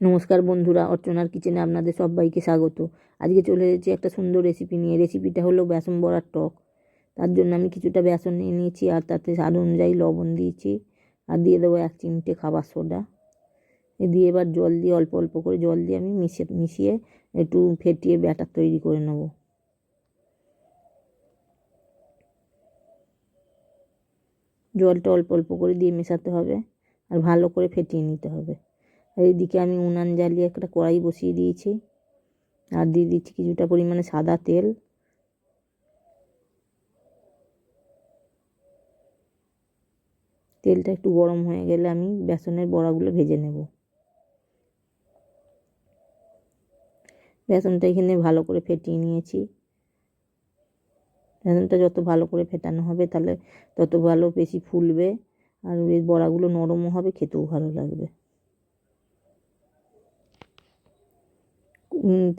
নমস্কার বন্ধুরা, অর্চনার কিচেনে আপনাদের সবাইকে স্বাগত। আজকে চলে এসেছি একটা সুন্দর রেসিপি নিয়ে। রেসিপিটা হলো বেসন বড়ার টক। তার জন্য আমি কিছুটা বেসন নিয়ে নিয়েছি আর তাতে স্বাদ অনুযায়ী লবণ দিয়েছি। আর দিয়ে দেবো এক চিমটে খাবার সোডা। দিয়ে এবার জল দিয়ে, অল্প অল্প করে জল দিয়ে আমি মিশিয়ে মিশিয়ে একটু ফেটিয়ে ব্যাটার তৈরি করে নেব। জলটা অল্প অল্প করে দিয়ে মেশাতে হবে আর ভালো করে ফেটিয়ে নিতে হবে। আর এইদিকে আমি উনান জ্বালিয়ে একটা কড়াই বসিয়ে দিয়েছি। আর দিয়ে দিচ্ছি কিছুটা পরিমাণে সাদা তেল। তেলটা একটু গরম হয়ে গেলে আমি বেসনের বড়াগুলো ভেজে নেব। বেসনটা এখানে ভালো করে ফেটিয়ে নিয়েছি। বেসনটা যত ভালো করে ফেটানো হবে তাহলে তত ভালো বেশি ফুলবে। আর ওই বড়াগুলো নরমও হবে, খেতেও ভালো লাগবে।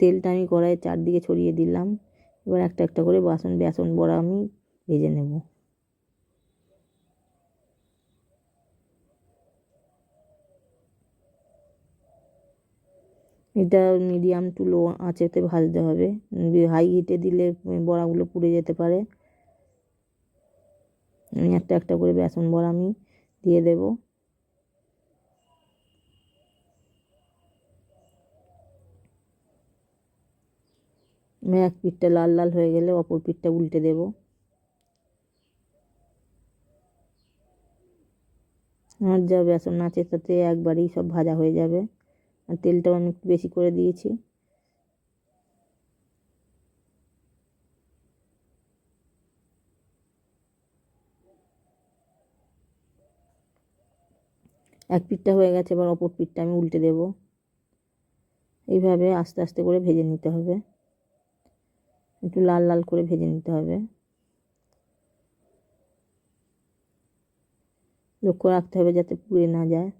তেলটা আমি কড়াইয়ের চারদিকে ছড়িয়ে দিলাম। এবার একটা একটা করে বাসন, বেসন বড়া আমি ভেজে নেব। এটা মিডিয়াম টু লো আঁচেতে ভাজতে হবে। হাই হিটে দিলে বড়াগুলো পুড়ে যেতে পারে। আমি একটা একটা করে বেসন বড়া আমি দিয়ে দেবো। এক পিঠটা লাল লাল হয়ে গেলে অপর পিঠটা উল্টে দেব। আমার যা বেসন আছে তাতে একবারেই সব ভাজা হয়ে যাবে। আর তেলটাও আমি একটু বেশি করে দিয়েছি। এক পিঠটা হয়ে গেছে, এবার অপর পিঠটা আমি উল্টে দেব। এইভাবে আস্তে আস্তে করে ভেজে নিতে হবে। একটু লাল লাল করে ভেজে নিতে হবে। লক্ষ্য রাখতে হবে যাতে পুড়ে না যায়।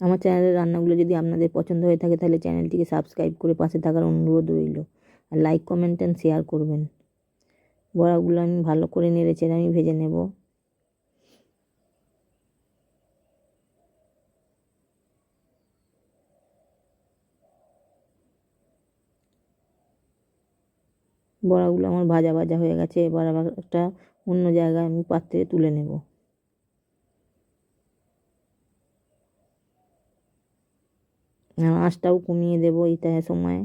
আমার চ্যানেলের রান্নাগুলো যদি আপনাদের পছন্দ হয়ে থাকে, তাহলে চ্যানেলটিকে সাবস্ক্রাইব করে পাশে থাকার অনুরোধ রইল। আর লাইক কমেন্ট অ্যান্ড শেয়ার করবেন। বড়াগুলো আমি ভালো করে নেড়ে চেড়ে আমি ভেজে নেব। বড়াগুলো আমার ভাজা ভাজা হয়ে গেছে, এবার আবার একটা অন্য জায়গায় আমি পাত্রে তুলে নেব। আঁচটাও কমিয়ে দেবো এইটা সময়,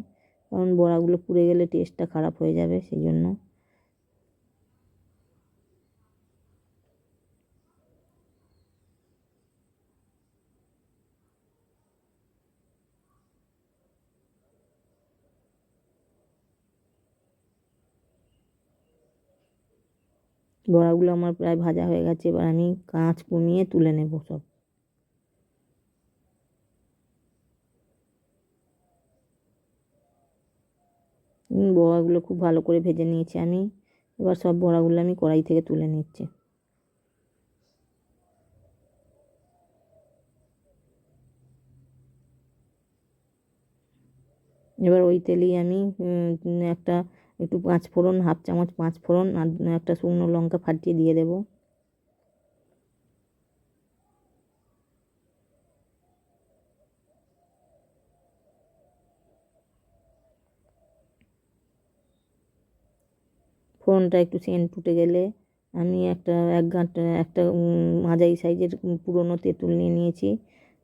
কারণ বড়াগুলো পুড়ে গেলে টেস্টটা খারাপ হয়ে যাবে, সেই জন্য। বড়াগুলো আমার প্রায় ভাজা হয়ে গেছে, এবার আমি কাঁচ কমিয়ে তুলে নেব সব। বড়াগুলো খুব ভালো করে ভেজে নিয়েছি আমি। এবার সব বড়াগুলো আমি কড়াই থেকে তুলে নিচ্ছি। এবার ওই তেলেই আমি একটা একটু পাঁচ ফোড়ন, হাফ চামচ পাঁচ ফোড়ন আর একটা শুকনো লঙ্কা ফাটিয়ে দিয়ে দেব। ফোড়নটা একটু সেন্ট ফুটে গেলে আমি একটা এক গাঁট একটা মাঝারি সাইজের পুরনো তেঁতুল নিয়ে নিয়েছি,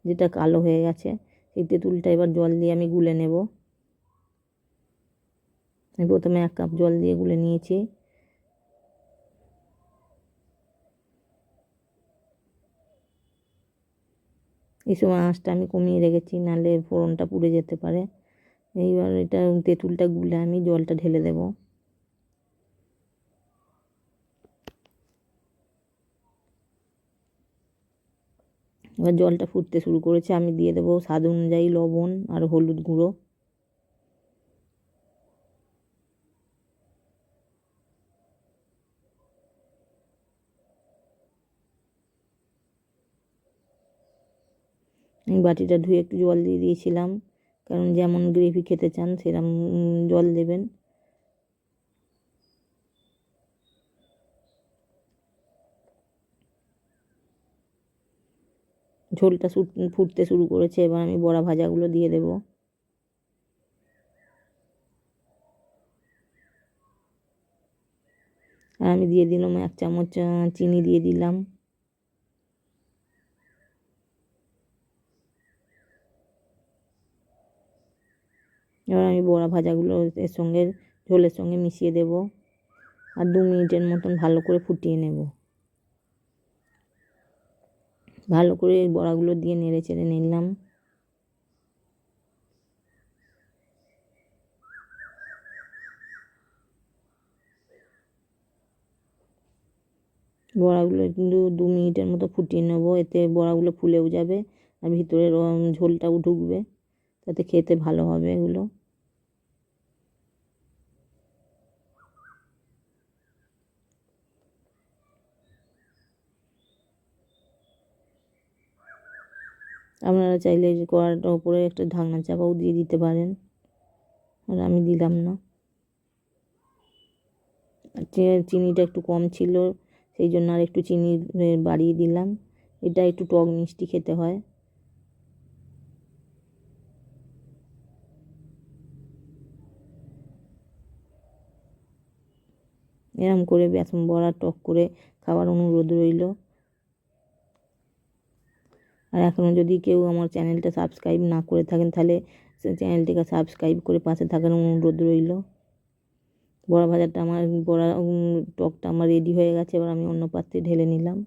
যেটা কালো হয়ে গেছে। সেই তেঁতুলটা এবার জল দিয়ে আমি গুলে নেব। আমি প্রথমে এক কাপ জল দিয়ে গুলে নিয়েছি। এই সময় আঁচটা আমি কমিয়ে রেখেছি, নাহলে ফোড়নটা পুড়ে যেতে পারে। এইবার এটা তেঁতুলটা গুলে আমি জলটা ঢেলে দেব। এবার জলটা ফুটতে শুরু করেছে, আমি দিয়ে দেবো স্বাদ অনুযায়ী লবণ আর হলুদ গুঁড়ো। আমি বাটিটা ধুয়ে একটু জল দিয়ে দিয়েছিলাম, কারণ যেমন গ্রেভি খেতে চান সেরকম জল দেবেন। ঝোলটা ফুটতে শুরু করেছে, এবার আমি বড়া ভাজাগুলো দিয়ে দেব। আর আমি দিয়ে দিলাম এক চামচ চিনি দিয়ে দিলাম। এবার আমি বড়া ভাজাগুলো এর সঙ্গে, ঝোলের সঙ্গে মিশিয়ে দেব আর দু মিনিটের মতন ভালো করে ফুটিয়ে নেব। ভালো করে বড়াগুলো দিয়ে নেড়ে চেড়ে নিলাম। বড়াগুলো কিন্তু দু মিনিটের মতো ফুটিয়ে নেব, এতে বড়াগুলো ফুলেও যাবে আর ভিতরে র- ঝোলটাও ঢুকবে। তাতে খেতে ভালো হবে এগুলো। আপনারা চাইলে যে কড়াটার উপরে একটা ঢাকনা চাপাও দিয়ে দিতে পারেন। আর আমি দিলাম না। চিনিটা একটু কম ছিল, সেই জন্য আর একটু চিনি বাড়িয়ে দিলাম। এটা একটু টক মিষ্টি খেতে হয়। এরম করে বেসন, বড়া, টক করে খাওয়ার অনুরোধ রইল। আর এখনও যদি কেউ আমার চ্যানেলটা সাবস্ক্রাইব না করে থাকেন, তাহলে চ্যানেলটিকে সাবস্ক্রাইব করে পাশে থাকার অনুরোধ রইল। বড়া ভাজাটা আমার, বড়া টকটা আমার রেডি হয়ে গেছে, এবার আমি অন্য পাত্রে ঢেলে নিলাম।